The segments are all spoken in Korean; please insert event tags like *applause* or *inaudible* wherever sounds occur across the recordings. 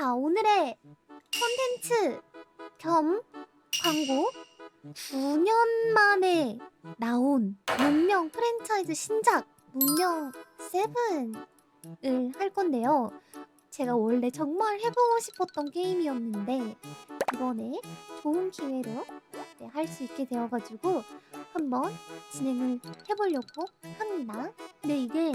자, 오늘의 콘텐츠 겸 광고 9년 만에 나온 문명 프랜차이즈 신작 문명 세븐을 할 건데요. 제가 원래 정말 해보고 싶었던 게임이었는데 이번에 좋은 기회로 네, 할수 있게 되어가지고 한번 진행을 해보려고 합니다. 근데 이게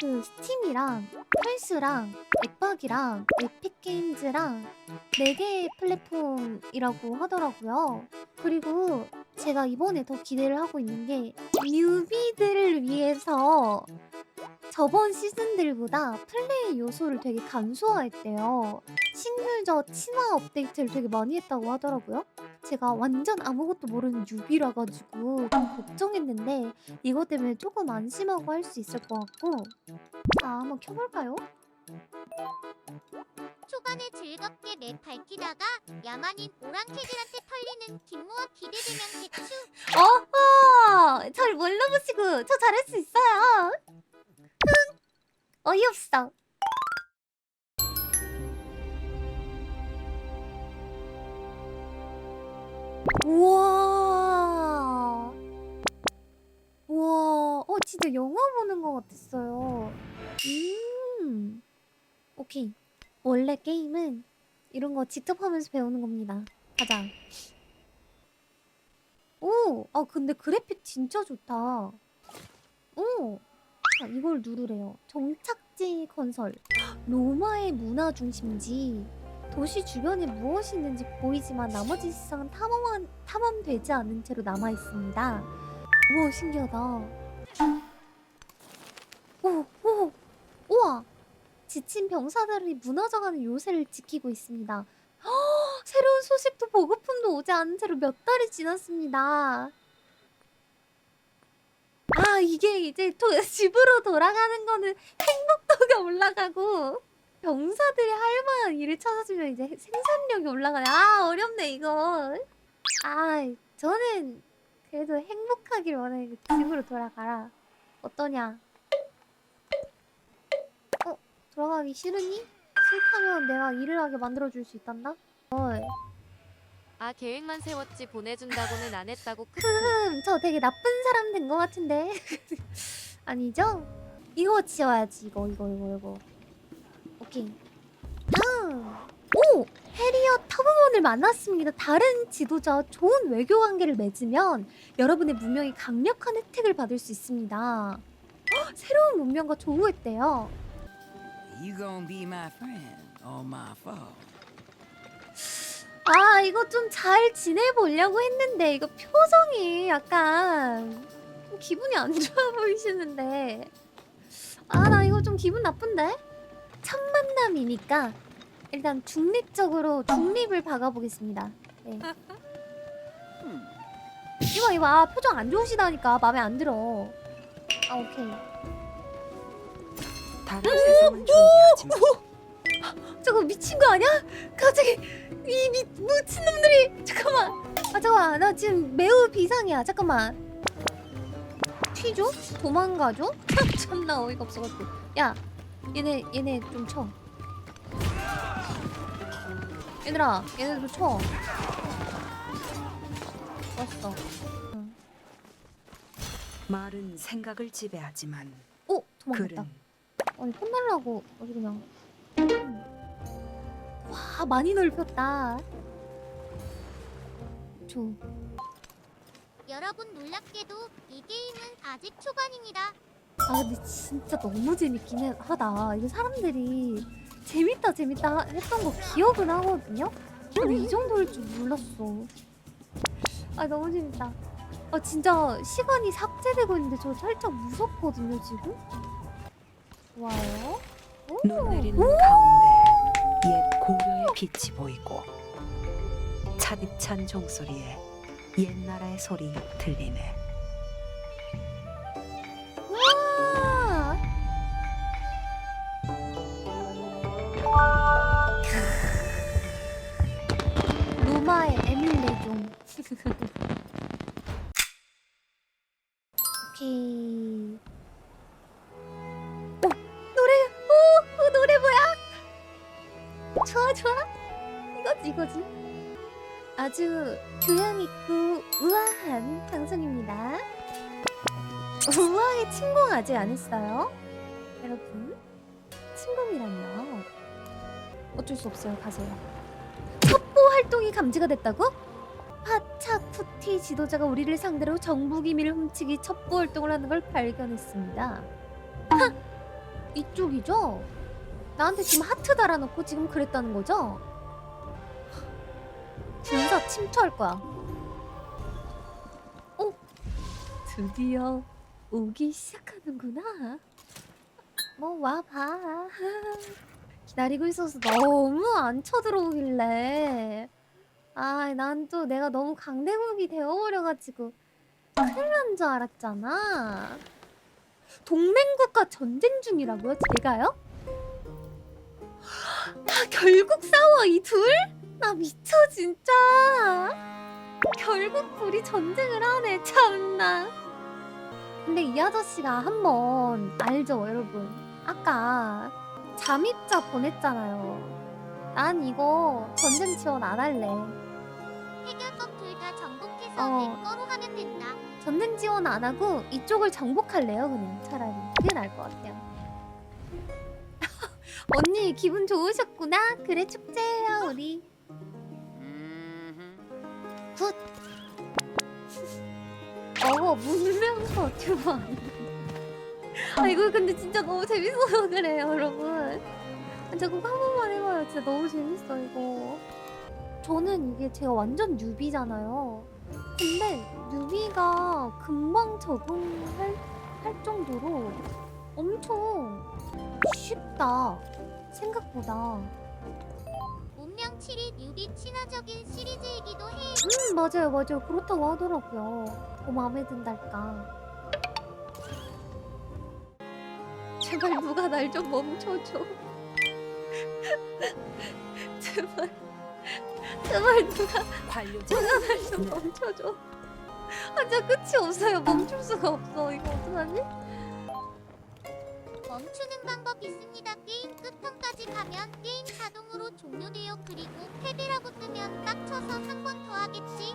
그 스팀이랑 플스랑 앱박이랑 에픽게임즈랑 4개의 플랫폼이라고 하더라고요. 그리고 제가 이번에 더 기대를 하고 있는 게 뉴비들을 위해서 저번 시즌들보다 플레이 요소를 되게 간소화했대요. 싱글저 친화 업데이트를 되게 많이 했다고 하더라고요. 제가 완전 아무것도 모르는 뉴비라 가지고 좀 걱정했는데 이것 때문에 조금 안심하고 할 수 있을 것 같고 자 한번 켜볼까요? 초반에 즐겁게 랩 밝히다가 야만인 오랑캐들한테 털리는 김무와 기대되면 개추 어허! 절 몰라보시고 저 잘할 수 있어요. 흥! 어이없어. 우와. 우와. 어, 진짜 영화 보는 것 같았어요. 음. 오케이. 원래 게임은 이런 거 직접 하면서 배우는 겁니다. 가자. 오! 아 근데 그래픽 진짜 좋다. 오! 자, 이걸 누르래요. 정착지 건설. 로마의 문화 중심지. 도시 주변에 무엇이 있는지 보이지만 나머지 세상은 탐험한, 탐험되지 않은 채로 남아 있습니다. 우와 신기하다. 오! 오! 우와! 지친 병사들이 무너져가는 요새를 지키고 있습니다. *gasps* 새로운 소식도 보급품도 오지 않은 채로 몇 달이 지났습니다. 아 이게 이제 도, 집으로 돌아가는 거는 행복도가 올라가고 병사들이 할 만한 일을 찾아주면 이제 생산력이 올라가네. 아 어렵네 이거. 아 저는 그래도 행복하길 원해. 집으로 돌아가라. 어떠냐? 어 돌아가기 싫으니? 싫다면 내가 일을 하게 만들어 줄 수 있단다. 헐. 아 계획만 세웠지 보내준다고는 안 했다고 크크 흠, 저 되게 나쁜 사람 된 것 같은데. *laughs* 아니죠? 이거 지워야지. 이거, 이거, 이거, 이거. 오케이. 다음. 오! 해리어 터브몬을 만났습니다. 다른 지도자와 좋은 외교 관계를 맺으면 여러분의 문명이 강력한 혜택을 받을 수 있습니다. 헉, 새로운 문명과 조우했대요. You gonna be my friend or my foe? 아, 이거 좀 잘 지내보려고 했는데, 이거 표정이 약간 좀 기분이 안 *laughs* 좋아 보이시는데. 아, 나 이거 좀 기분 나쁜데? 첫 만남이니까 일단 중립적으로 중립을 박아보겠습니다. 네. 이거, 이거, 아, 표정 안 좋으시다니까 마음에 안 들어. 아, 오케이. 다른 세상은 존재하지만 저거 미친 거 아니야? 갑자기 이 미, 미친 놈들이 잠깐만. 아 잠깐만 나 지금 매우 비상이야. 잠깐만. 튀죠? 도망가죠? *laughs* 참나 어이가 없어가지고. 야 얘네 얘네 좀 쳐. 얘들아 얘네 좀 쳐. 왔어. 응. 말은 생각을 지배하지만 오 도망갔다. 글은 아니 혼날라고 아주 그냥 음. 와 많이 넓혔다. 저. 여러분 놀랍게도 이 게임은 아직 초반입니다. 아 근데 진짜 너무 재밌긴 해- 하다. 이거 사람들이 재밌다 재밌다 했던 거 기억은 하거든요? 근데 이 정도일 줄 몰랐어. 아 너무 재밌다. 아 진짜 시간이 삭제되고 있는데 저 살짝 무섭거든요 지금? 좋아요? 눈 내리는 오! 가운데 옛 고려의 빛이 보이고 차디찬 종소리에 옛나라의 소리 들리네. 와! 로마의 에밀 레 종. 오케이. 좋아? 이거지 이거지. 아주 교양 있고 우아한 방송입니다. 우아에 침공 아직 안 했어요. 여러분 침공이란요. 어쩔 수 없어요 가세요. 첩보 활동이 감지가 됐다고? 파차쿠티 지도자가 우리를 상대로 정부 기밀을 훔치기 첩보 활동을 하는 걸 발견했습니다. 하! 이쪽이죠? 나한테 지금 하트 달아놓고 지금 그랬다는 거죠? 군사 침투할 거야. 어? 드디어 오기 시작하는구나. 뭐 와봐. 기다리고 있어서 너무 안 쳐들어오길래 아, 난 또 내가 너무 강대국이 되어버려가지고 큰일 난 줄 알았잖아. 동맹국가 전쟁 중이라고요? 제가요? 아, 결국 싸워 이 둘? 나 미쳐 진짜. 결국 우리 전쟁을 하네 참나. 근데 이 아저씨가 한번 알죠 여러분? 아까 잠입자 보냈잖아요. 난 이거 전쟁 지원 안 할래. 해결법 둘다 정복해서 어. 내 거로 하면 된다. 전쟁 지원 안 하고 이쪽을 정복할래요 그냥 차라리 그게 나을 것 같아요 언니 기분 좋으셨구나. 그래 축제예요 우리. 굿. 어, 문명서 튜브 아 이거 근데 진짜 너무 재밌어서 그래요 여러분. 아, 저거 한 번만 해봐요. 진짜 너무 재밌어 이거. 저는 이게 제가 완전 뉴비잖아요. 근데 뉴비가 금방 적응할 할 정도로 엄청 쉽다 생각보다. 운명 7이 뉴비 친화적인 시리즈이기도 해. 음 맞아요 맞아요. 그렇다고 하더라고요. 더 마음에 든달까. 제발 누가 날 좀 멈춰줘. *laughs* 제발 제발 누가 관료자 누가 날 좀 멈춰줘. 아 진짜 끝이 없어요. 멈출 수가 없어. 이거 어떡하지? 멈추는 방법 있습니다. 게임 끝판까지 가면 게임 자동으로 종료돼요. 그리고 패배라고 뜨면 빡쳐서 한 번 더 하겠지.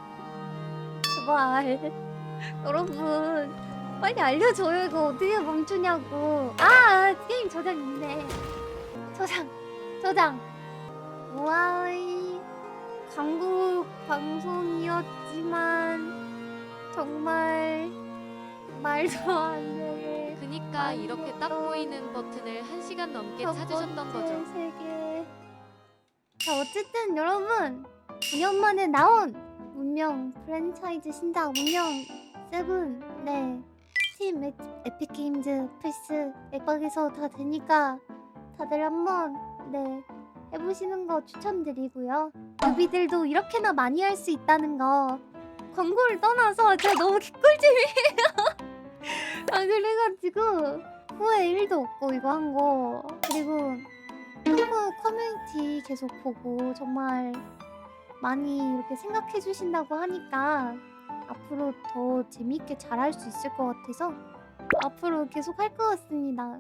제발 *laughs* 여러분 빨리 알려줘요 이거 어떻게 멈추냐고 아 게임 저장 있네 저장 저장 와이 강국 방송이었지만 정말 말도 안되 아이고, 이렇게 딱또 보이는 버튼을 한시간 넘게 첫 찾으셨던 번째 거죠. 세계. 자 어쨌든 여러분 9년 만에 나온 문명 프랜차이즈 신작 문명 세븐 네 스팀 에, 에픽 게임즈 플스 액박에서 다 되니까 다들 한번 네 해보시는 거 추천드리고요 유비들도 이렇게나 많이 할 수 있다는 거 광고를 떠나서 제가 너무 개꿀잼이에요 *laughs* 아 그래가지고 후회 1도 없고 이거 한 거. 그리고 한국 커뮤니티 계속 보고 정말 많이 이렇게 생각해 주신다고 하니까 앞으로 더 재미있게 잘할 수 있을 것 같아서 앞으로 계속 할 것 같습니다